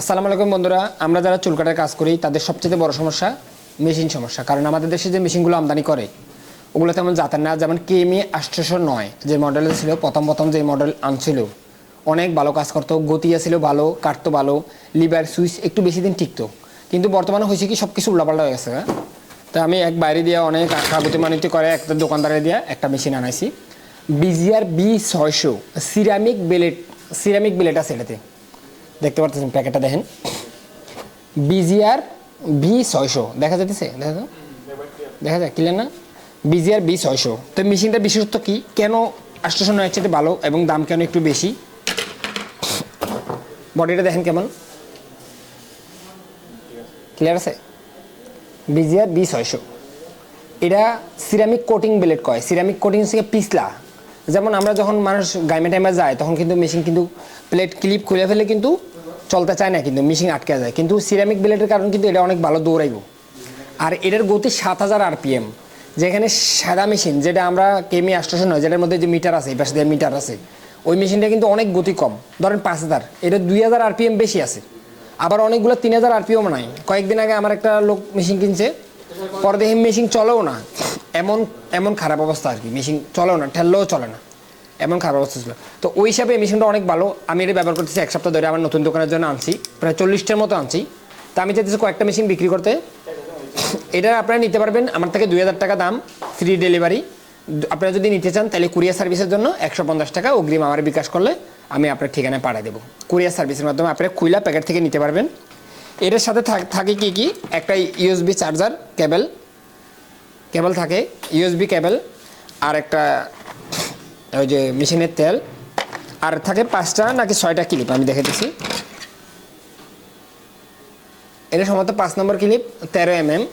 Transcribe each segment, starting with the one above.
আসসালামু আলাইকুম বন্ধুরা, আমরা যারা চুল কাটার কাজ করি, তাদের সবচেয়ে বড় সমস্যা মেশিন সমস্যা। কারণ আমাদের দেশে যে মেশিনগুলো আমদানি করে, ওগুলো তেমন জাতের না, যেমন কেমি আষ্টশো নয়, যে মডেল ছিল, প্রথম প্রথম যে মডেল আনছিল, অনেক ভালো কাজ করতো গতি ছিল ভালো, কাটতো ভালো, লিভার সুইচ একটু বেশি দিন টিকতো। কিন্তু বর্তমানে হয়েছে কি সব কিছু উল্লাপাল্টা হয়ে গেছে হ্যাঁ? তো আমি এক বাইরে দিয়ে অনেক কাগতি মানিত করে, একটা দোকানদারে দিয়ে একটা মেশিন আনাইছি। বিজিআর বি ছয়শো, সিরামিক বেলেট সিরামিক বেলেট আছে এটাতে। দেখতে পারতেছেন প্যাকেটটা দেখেন। বিজিআর বি ছয়শো। দেখা যাইতেছে? দেখা যাও দেখা যায় ক্লিয়ার না? বিজিআর বি ছয়শো। তো মেশিনটার বিশেষত্ব কি? কেন আটশোশো নয় চেয়ে ভালো এবং দাম কেন একটু বেশি? বডিটা দেখেন কেমন? ক্লিয়ার আছে? বিজিআর বি ছয়শো। এটা সিরামিক কোটিং ব্লেড কয়? সিরামিক কোটিং থেকে পিছলা। যেমন আমরা যখন মানুষ গাইমে টাইমে যায়, তখন কিন্তু মেশিন কিন্তু প্লেট ক্লিপ খুলে ফেলে কিন্তু চলতে চায় না, কিন্তু মেশিন আটকে যায়। কিন্তু সিরামিক ব্লেডের কারণ কিন্তু এটা অনেক ভালো দৌড়াইব। আর এটার গতি সাত হাজার আরপিএম যেখানে সাদা মেশিন যেটা আমরা কেমি আষ্টশো নয় যেটার মধ্যে যে মিটার আছে পাশে দিয়ে মিটার আছে, ওই মেশিনটা কিন্তু অনেক গতি কম। ধরেন পাঁচ হাজার, এটা দুই হাজার আরপিএম বেশি আছে। আবার অনেকগুলো তিন হাজার আরপিএম নাই। কয়েকদিন আগে আমার একটা লোক মেশিন কিনছে পরে দেখি মেশিন চলেও না। এমন এমন খারাপ অবস্থা আর কি। মেশিন চলেও না, ঠেললেও চলে না। এমন খারাপ অবস্থা ছিল। তো ওই হিসাবে মেশিনটা অনেক ভালো। আমি এটা ব্যবহার করতেছি এক সপ্তাহ ধরে। আমার নতুন দোকানের জন্য আনছি। প্রায় চল্লিশটার মতো আনছি। তা আমি চাইতেছি কয়েকটা মেশিন বিক্রি করতে। এটা আপনারা নিতে পারবেন। আমার থেকে দুই হাজার টাকা দাম। ফ্রি ডেলিভারি আপনারা যদি নিতে চান, তাহলে কুরিয়ার সার্ভিসের জন্য একশো পঞ্চাশ টাকা অগ্রিম আমার বিকাশ করলে আমি আপনার ঠিকানায় পাঠিয়ে দেবো। কুরিয়ার সার্ভিসের মাধ্যমে আপনারা খুইলা প্যাকেট থেকে নিতে পারবেন। এটার সাথে থাক- কি কি? একটা ইউএসবি চার্জার কেবল কেবল থাকে ইউএসবি কেবল আর একটা ওই যে মেশিনের তেল, আর থাকে পাঁচটা নাকি ছয়টা ক্লিপ আমি দেখে দিচ্ছি। এটা সম্ভবত পাঁচ নম্বর ক্লিপ তেরো এম এম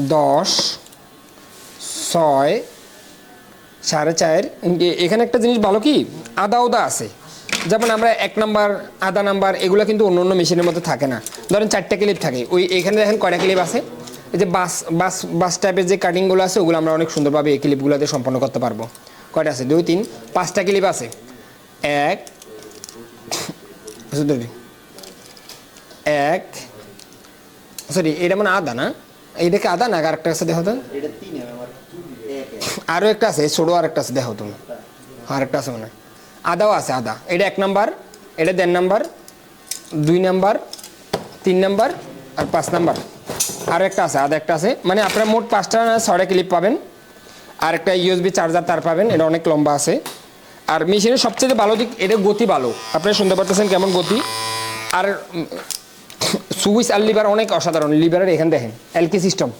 দশ, ছয়, সাড়ে চার। এখানে একটা জিনিস ভালো কি? আদা ওদা আছে। যেমন আমরা এক নাম্বার আধা নাম্বার এগুলো কিন্তু অন্য অন্য মেশিনের মধ্যে থাকে না। ধরেন চারটে ক্লিপ থাকে। ওই এখানে দেখেন কয়টা ক্লিপ আছে? এই যে বাস বাস বাস টাইপের যে কাটিংগুলো আছে ওগুলো আমরা অনেক সুন্দরভাবে এই ক্লিপগুলোতে সম্পন্ন করতে পারব। কয়টা আছে? দুই তিন পাঁচটা ক্লিপ আছে। এক এক সরি এটা মানে আদা না? কি আদা না? আর একটা আছে দেখো তো। আরও একটা আছে ছোটো আর একটা আছে দেখো তুমি আর একটা আছে মনে আদাও আছে, আদা। এটা এক নাম্বার, এটা দেড় নাম্বার, দুই নাম্বার, তিন নাম্বার আর পাঁচ নাম্বার। আর একটা আছে, আদা একটা আছে। মানে আপনারা মোট পাঁচটা ছয়টা ক্লিপ পাবেন। আর একটা ইউএসবি চার্জার তার পাবেন, এটা অনেক লম্বা আছে। আর মেশিনের সবচেয়ে ভালো দিক, এটা গতি ভালো। আপনারা শুনতে পারতেছেন কেমন গতি? আর সুইচ আর লিভার অনেক অসাধারণ। লিভারের এখানে দেখেন, এলকি সিস্টেম।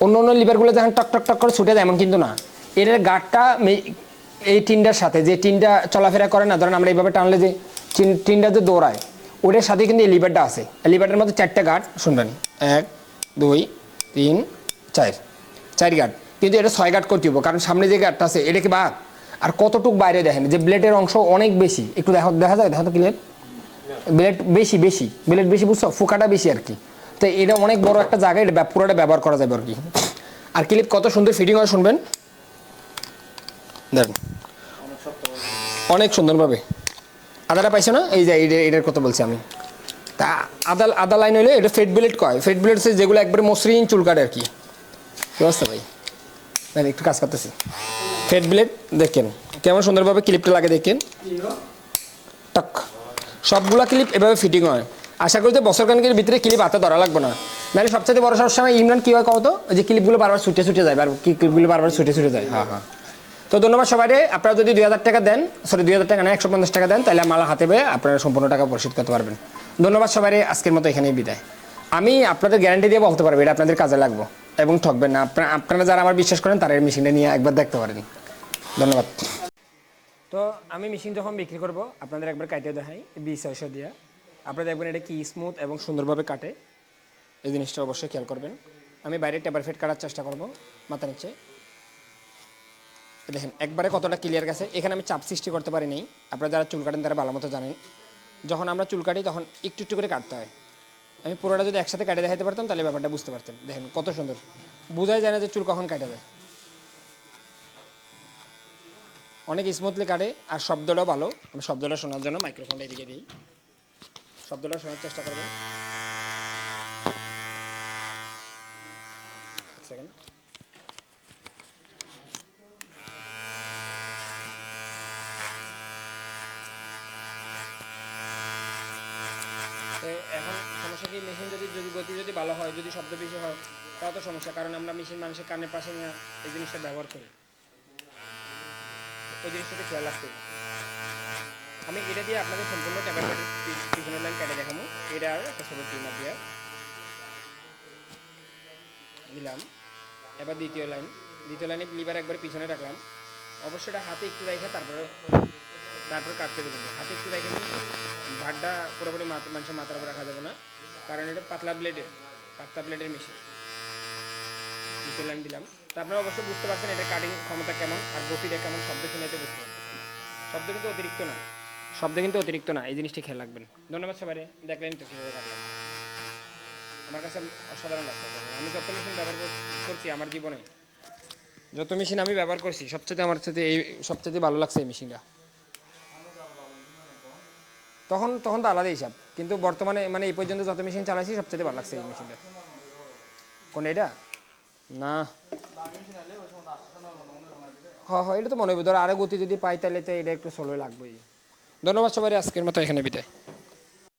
অন্য অন্য লিভারগুলো যখন টক টক টক করে ছুটে যায়, এমন কিন্তু না। এটার গাঠটা মে- এই টিনটার সাথে, যে টিনটা চলাফেরা করে না, ধরেন আমরা এইভাবে টানলে যে টিন- টিনটা যে দৌড়ায়, ওটার সাথে কিন্তু এই লিভারটা আছে। এই লিভারটার মধ্যে চারটে গার্ড, শুনবেন, এক, দুই, তিন, চার চার গার্ড। কিন্তু এটা ছয় গার্ড করতে হবে কারণ সামনে যে গার্ডটা আছে, এটা কি বাঘ? আর কতটুক বাইরে দেখেন, যে ব্লেডের অংশ অনেক বেশি, একটু দেখা দেখা যায়, দেখা তো ক্লিয়ার ব্লেড বেশি বেশি, ব্লেড বেশি বুঝছ? ফুকাটা বেশি আর কি। তো এটা অনেক বড় একটা জায়গায় এটা পুরোটা ব্যবহার করা যাবে আর কি। আর ক্লিপ কত সুন্দর ফিটিং হয়, শুনবেন। দেখেন অনেক সুন্দরভাবে। আদাটা পাইছো না? এই যে এটার কথা বলছি আমি। তা আদা আদা লাইন হলে এটা ফেট ব্লেড কয়? ফেট হচ্ছে যেগুলো একবারে মসৃণ চুল কাটে আর কি। অবস্থা ভাই? না, একটু কাজ করতেছি। ফেট ব্লেড দেখেন কেমন সুন্দরভাবে ক্লিপটা লাগে দেখেন। টাক। সবগুলা ক্লিপ এভাবে ফিটিং হয়। আশা করি যে বছর খানিকের ভিতরে ক্লিপ হাতে ধরা লাগবে না। নাহলে সবচেয়ে বড় সমস্যা ইমরান কী হয় কত যে ক্লিপগুলো বারবার ছুটে ছুটে যায় কি ক্লিপগুলো বারবার ছুটে ছুটে যায়। হ্যাঁ হ্যাঁ। তো ধন্যবাদ সবাই আপনারা যদি দুই হাজার টাকা দেন সরি দুই হাজার টাকা না, একশো পঞ্চাশ টাকা দেন, তাহলে মালা হাতে পেয়ে আপনারা সম্পূর্ণ টাকা পরিশোধ করতে পারবেন। ধন্যবাদ সবাই আজকের মতো এখানেই বিদায়। আমি আপনাদের গ্যারান্টি দিয়ে বলতে পারব, এটা আপনাদের কাজে লাগবো এবং ঠকবেন না। আপনারা আপনারা যারা আমার বিশ্বাস করেন, তারা এই মেশিনটা নিয়ে একবার দেখতে পারেন। ধন্যবাদ। তো আমি মেশিন যখন বিক্রি করব, আপনাদের একবার কাটিয়ে দেখাই বিশ ছয়শো দিয়ে। আপনারা দেখবেন এটা কি স্মুথ এবং সুন্দরভাবে কাটে। এই জিনিসটা অবশ্যই খেয়াল করবেন। আমি বাইরে টেপার ফিট কাটার চেষ্টা করব মাথা নিচে। এই দেখেন, একবারে কতটা ক্লিয়ার গেছে, এখানে আমি চাপ সৃষ্টি করতে পারি নাই আপনারা যারা চুল কাটেন তারা ভালো মতো জানেন। যখন আমরা চুল কাটি, তখন একটু একটু করে কাটতে হয়। আমি পুরোটা যদি একসাথে কাটে দেখাতে পারতাম, তাহলে ব্যাপারটা বুঝতে পারতেন। দেখেন, কত সুন্দর। বোঝাই যায় না যে চুল কখন কাটা যায়। অনেক স্মুথলি কাটে, আর শব্দটাও ভালো। আমি শব্দটা শোনার জন্য মাইক্রোফোনটা এদিকে দিই। শব্দটা শোনার চেষ্টা করবেন। সেকেন্ড তো এখন সমস্যা কি মেশিন যদি গতি যদি ভালো হয়, যদি শব্দ বেশি হয়, তাও তো সমস্যা। কারণ আমরা মেশিন মানুষের কানের পাশে নিয়ে এই জিনিসটা ব্যবহার করি। ওই জিনিসটাতে খেয়াল রাখতে আমি এটা দিয়ে আপনাদের সম্পূর্ণ ট্যাবের পিছনের লাইন কেটে দেখাবো। এটা আর একটা ছোটো টিমার দিয়ে দিলাম। এবার দ্বিতীয় লাইন দ্বিতীয় লাইনে লিভার একবার পিছনে রাখলাম। অবশ্যই এটা হাতে একটু রেখে তারপরে তারপর কাটতে দেবেন হাতে একটু রেখে ভাতটা পুরোপুরি মাথা- মানুষের মাথার উপর রাখা যাবে না। কারণ এটা পাতলা ব্লেডের পাতলা ব্লেডের মেশিন দ্বিতীয় লাইন দিলাম। তারপরে অবশ্যই বুঝতে পারছেন এটা কাটিং ক্ষমতা কেমন আর গতিটা কেমন, শব্দ শুনেতে বুঝতে পারছেন। শব্দ কিন্তু অতিরিক্ত না। শব্দ কিন্তু অতিরিক্ত না, এই জিনিসটি খেয়াল রাখবেন। ধন্যবাদ সবাই দেখলেন তো কীভাবে কাটলাম। আমার কাছে অসাধারণ লাগছে। আমি যত মেশিন ব্যবহার করছি আমার জীবনে, যত মেশিন আমি ব্যবহার করছি সবচেয়ে আমার সাথে এই সবচেয়ে ভালো লাগছে এই মেশিনটা তখন তখন তো আলাদা হিসাব। কিন্তু বর্তমানে মানে এই পর্যন্ত যত মেশিন চালাইছি সবচেয়ে ভালো লাগছে এই মেশিনটা কোন এটা? না। হ্যাঁ হ্যাঁ এটা তো মনে হবে ধর আরও গতি যদি পাই, তাহলে তো এটা একটু স্লো লাগবেই। ধন্যবাদ সবাই আজকের মতো এখানে বিদায়।